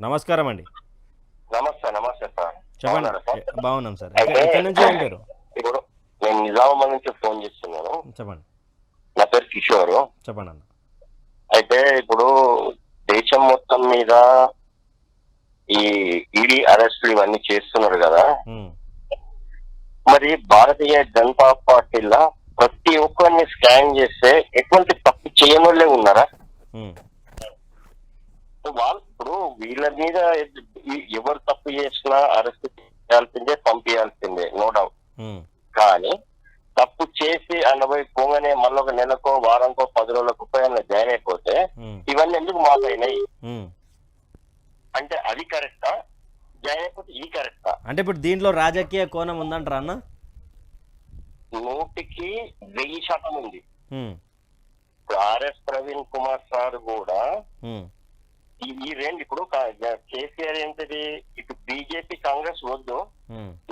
నమస్కారం అండి. నమస్తే నమస్తే సార్. చెప్పండి. బాగున్నాం సార్. ఎక్కడ- నుంచి ఏం పేరు ఇప్పుడు నేను నిజామాబాద్ నుంచి ఫోన్ చేస్తున్నాను. చెప్పండి. నా పేరు కిషోర్. చెప్పండి అన్న. అయితే ఇప్పుడు దేశం మొత్తం మీద ఈ ఈడీ అరెస్టులు ఇవన్నీ చేస్తున్నారు కదా. మరి భారతీయ జనతా పార్టీలో ప్రతి ఒక్కరిని స్కాన్ చేస్తే ఎటువంటి తప్పు చేయనోళ్ళే ఉన్నారా? వాళ్ళు వీళ్ళ మీద ఎవరు తప్పు చేసినా అరెస్ట్ చేయాల్సిందే పంపించాల్సిందే నో డౌట్ ఉమ్, కానీ తప్పు చేసి అన్నపోయి పోగానే మళ్ళీ ఒక నెలకో వారంకో పది రోజులకు పోయి జాయిన్ అయిపోతే ఉమ్, ఇవన్నీ ఎందుకు మాకైనాయి ఉమ్. అంటే అది కరెక్టా జాయిన్ అయిపోతే ఇది కరెక్టా అంటే ఇప్పుడు దీంట్లో రాజకీయ కోణం ఉందంటారా అన్న? నూటికి వెయ్యి శాతం ఉంది. ఇప్పుడు ఆర్ఎస్ ప్రవీణ్ కుమార్ సార్ కూడా ఈ రెండు ఇప్పుడు కేసీఆర్ ఏంటిది? ఇటు బీజేపీ కాంగ్రెస్ వద్దు.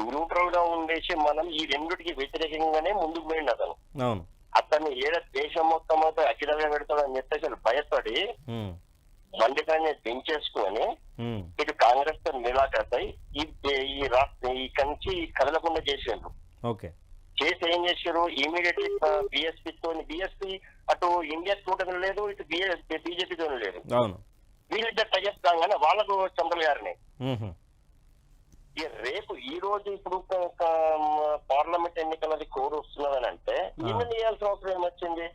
న్యూట్రల్గా ఉండేసి మనం ఈ రెండిటికి వ్యతిరేకంగానే ముందుకు పోయింది అతను. అతన్ని ఏడ దేశం మొత్తం అయితే అఖిలంగా పెడతాడని చెప్పేసి భయపడి ఉమ్, బండికాన్ని దించేసుకొని ఉమ్, ఇటు కాంగ్రెస్తో నిరాకరై ఈ ఈ రాష్ట్ర ఇక్కడి నుంచి కదలకుండా చేసిండ్రు. ఓకే. చేసి ఏం చేశారు ఇమీడియట్లీ బిఎస్పీ తో బిఎస్పీ అటు ఇండియా కూటమి లేదు ఇటు బీజేపీ తో లేదు. వీళ్ళిద్దరు టైప్ కాగానే వాళ్ళకు చంద్రల్ గారిని. రేపు ఈ రోజు ఇప్పుడు పార్లమెంట్ ఎన్నికలది కోరు వస్తున్నదని అంటే ఈమె చేయాల్సిన అవసరం ఏమొచ్చింది?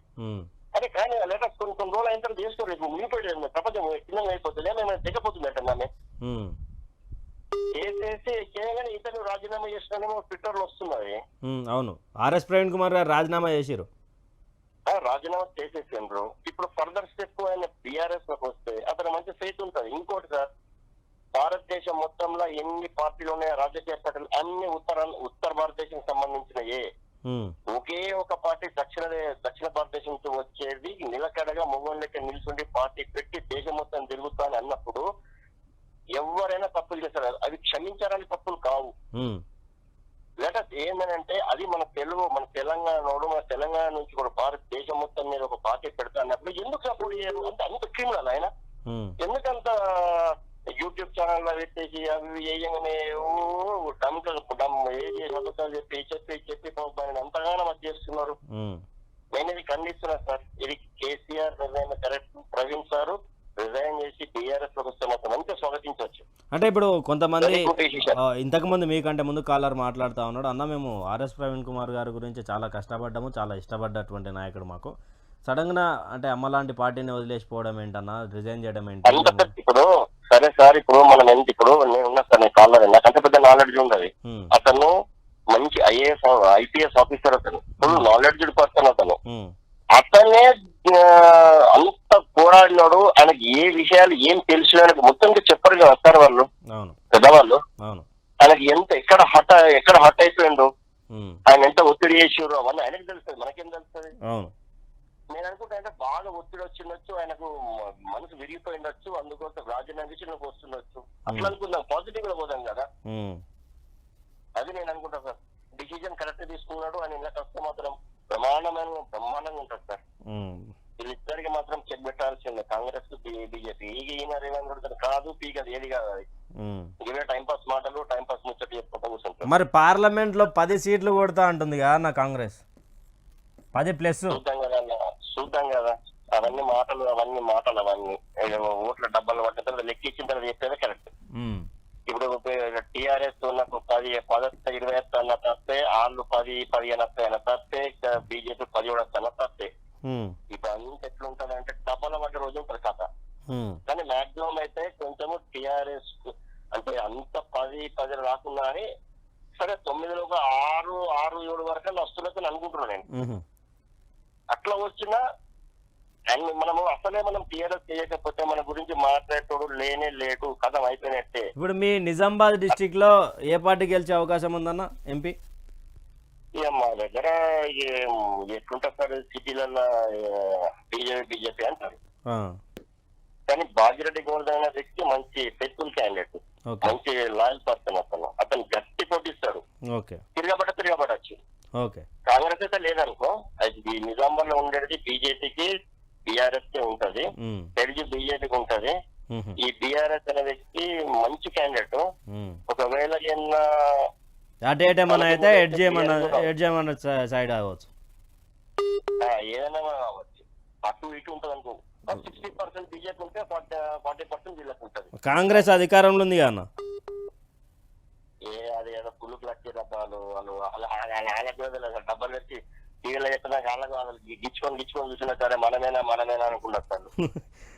అదే కానీ లేటెస్ట్ కొన్ని కొన్ని రోజులు అయిన తర్వాత చేసుకోరు. రేపు మునిగిపోయి ప్రపంచం చిన్నగా అయిపోతుంది ఏమైనా దిగపోతుంది అంటే నన్ను. ఉమ్, చేసేసి చేయగానే ఇతను రాజీనామా చేసినానేమో ట్విట్టర్లో వస్తున్నది అవును. ఆర్ఎస్ ప్రవీణ్ కుమార్ గారు రాజీనామా చేసిరు ఆ, రాజీనామా చేసేసిండ్రు. ఇప్పుడు ఫర్దర్ స్టెప్ ఆయన బీఆర్ఎస్లోకి వస్తే అతను మంచి ఫెయిత్ ఉంటుంది. ఇంకోటి సార్ భారతదేశం మొత్తంలో ఎన్ని పార్టీలు ఉన్నాయో రాజకీయ పార్టీలు అన్ని ఉత్తర ఉత్తర భారతదేశం సంబంధించిన ఏ ఒకే ఒక పార్టీ దక్షిణ దక్షిణ భారతదేశం నుంచి వచ్చేది నిలకడగా మొగోళ్ళకి నిల్చుండి పార్టీ పెట్టి దేశం మొత్తం తిరుగుతాను అన్నప్పుడు ఎవరైనా తప్పులు చేస్తారు. అవి క్షమించడానికి తప్పులు కావు. లేటెస్ట్ ఏంటంటే అది మన తెలుగు మన తెలంగాణోడు మన తెలంగాణ నుంచి కూడా భారతదేశం మొత్తం మీద ఒక పార్టీ పెడతా అన్నప్పుడు ఎందుకు సపోర్ట్ చేయరు అంటే అంత క్రిమినల్ ఆయన? ఉమ్, ఎందుకంత యూట్యూబ్ ఛానల్లో పెట్టేసి అవి వేయగానే ఏది అబద్ధాలు చెప్పి చెప్పి చెప్పి పాపం ఆయన అంతగానో అది చేస్తున్నారు. ఉమ్. నేను ఇది ఖండిస్తున్నా సార్. ఇది కేసీఆర్ నిర్ణయం కరెక్ట్. ప్రవీణ్ సార్ రిజైన్ చేసి బీఆర్ఎస్లోకి వస్తే మాత్రం మంచిగా స్వాగతించవచ్చు. అంటే ఇప్పుడు కొంతమంది ఇంతకుముందు మీకంటే ముందు కాలర్ మాట్లాడుతూ ఉన్నాడు. అన్న మేము ఆర్ఎస్ ప్రవీణ్ కుమార్ గారి గురించి చాలా కష్టపడ్డాము చాలా ఇష్టపడ్డటువంటి నాయకుడు మాకు. సడన్గా అంటే అమ్మ లాంటి పార్టీని వదిలేసిపోవడం ఏంటన్నా రిజైన్ చేయడం ఏంటి? ఇప్పుడు సరే సార్ ఇప్పుడు మనం ఎంత ఇప్పుడు నేను ఉన్నా సార్ నేను కాలర్ నాకంత పెద్ద నాలెడ్జ్ ఉండదు. అతను మంచి ఐఏఎస్ ఐపీఎస్ ఆఫీసర్ అతను. ఫుల్ నాలెడ్జ్ పర్సన్ అతను. అతనే అంత పోరాడినాడు. ఆయనకి ఏ విషయాలు ఏం తెలుసు ఆయనకు మొత్తం చెప్పరు కదా సార్ వాళ్ళు. పెద్దవాళ్ళు. ఆయనకి ఎంత ఎక్కడ హట్ ఎక్కడ హట్ అయిపోయిండు ఆయన ఎంత ఒత్తిడి చేసారు అవన్నీ ఆయనకి తెలుస్తుంది. మనకేం తెలుస్తుంది? నేను అనుకుంటా అంటే బాగా ఒత్తిడి వచ్చిండొచ్చు ఆయనకు మనసు విరిగిపోయిండొచ్చు అందుకోసం రాజీనామా విషయంలోకి వస్తుండొచ్చు. అట్లా అనుకుందాం. పాజిటివ్గా పోదాం కదా. అది నేను అనుకుంటా సార్. డిసిజన్ కరెక్ట్ తీసుకున్నాడు అని ఇలా వస్తే మాత్రం. ప్రమాణమైన బ్రహ్మాండంగా ఉంటుంది సార్. వీళ్ళిద్దరికి మాత్రం చెక్ పెట్టాల్సిందే. కాంగ్రెస్ బీజేపీ. ఈగ ఈయన రేవంత్ రెడ్డి కాదు పీక్ అది ఏది కాదు అది. ఇవే టైం పాస్ మాటలు టైం పాస్ ముచ్చట చెప్పుకుంటూ కూర్చుంటారు. మరి పార్లమెంట్లో పది సీట్లు కొడతా అంటుంది కదా నా కాంగ్రెస్. పది ప్లస్. చూద్దాం కదా. చూద్దాం కదా. అవన్నీ మాటలు అవన్నీ మాటలు అవన్నీ. ఓట్ల డబ్బాలు పట్టిన తర్వాత లెక్కించిన తర్వాత చెప్పేదే కరెక్ట్. టిఆర్ఎస్ నాకు పది పదొస్త ఇరవై వస్తాయన్న తప్పే వాళ్ళు పది పదిహేను వస్తాయన్న తప్పే బీజేపీ పదిహేడు వస్తాయన్న తప్పే. అంత ఎట్లుంటది అంటే డబ్బాల పడ్డ రోజు ఉంటుంది కథ. కానీ మాక్సిమం అయితే కొంచెము టిఆర్ఎస్ అంటే అంత పది పది రాకుండా అని సరే తొమ్మిదిలో ఆరు ఆరు ఏడు వరకు వస్తున్నట్టు అనుకుంటున్నాను నేను. అట్లా వచ్చినా అండ్ మనము అసలే మనం టిఆర్ఎస్ చేయకపోతే మన గురించి మాట్లాడేటోడు లేనే లేడు. కథం అయిపోయినట్టే. ఇప్పుడు మీ నిజామాబాద్ డిస్టిక్లో ఏ పార్టీ గెలిచే అవకాశం ఉందన్న ఎంపీ? ఇక మా దగ్గర ఏం ఎట్లుంటుంది సార్? సిటీలలో బీజేపీ బీజేపీ అంటారు. కానీ బాజిరెడ్డి గోల్డెన్ అనే వ్యక్తి మంచి ఫెయిత్ఫుల్ క్యాండిడేట్. మంచి లాయల్ పర్సన్ అతను. అతను గట్టి పోటీస్తాడు ఓకే. తిరగబడ్డ తిరగబడచ్చు. కాంగ్రెస్ అయితే లేదనుకో అది నిజామాబాద్లో ఉండేది బీజేపీకి ఉంటది తెలుగు బీజేపీకి ఉంటది. ఈ బిఆర్ఎస్ అనే వ్యక్తి మంచి క్యాండిడేట్. ఒకవేళ అటు అయితే ఎడ్ చేయమన్నా ఎడ్ చేయమన్నా సైడ్ అవ్వచ్చు ఏదైనా కావచ్చు అటు ఇటు ఉంటది అనుకో సిక్స్టీ పర్సెంట్ బీజేపీ ఉంటే ఫార్టీ పర్సెంట్ వీళ్ళకి ఉంటది కాంగ్రెస్ అధికారంలో ఉంది అన్న ఏ అది ఏదో పులుకు లక్ష డబ్బాలు వాళ్ళు వాళ్ళ డబ్బాలు పెట్టి టీవీలో చెప్పినా కాళ్ళకు వాళ్ళు గిచ్చుకొని గిచ్చుకొని చూసినా సరే మనమేనా మనమేనా అనుకున్నారు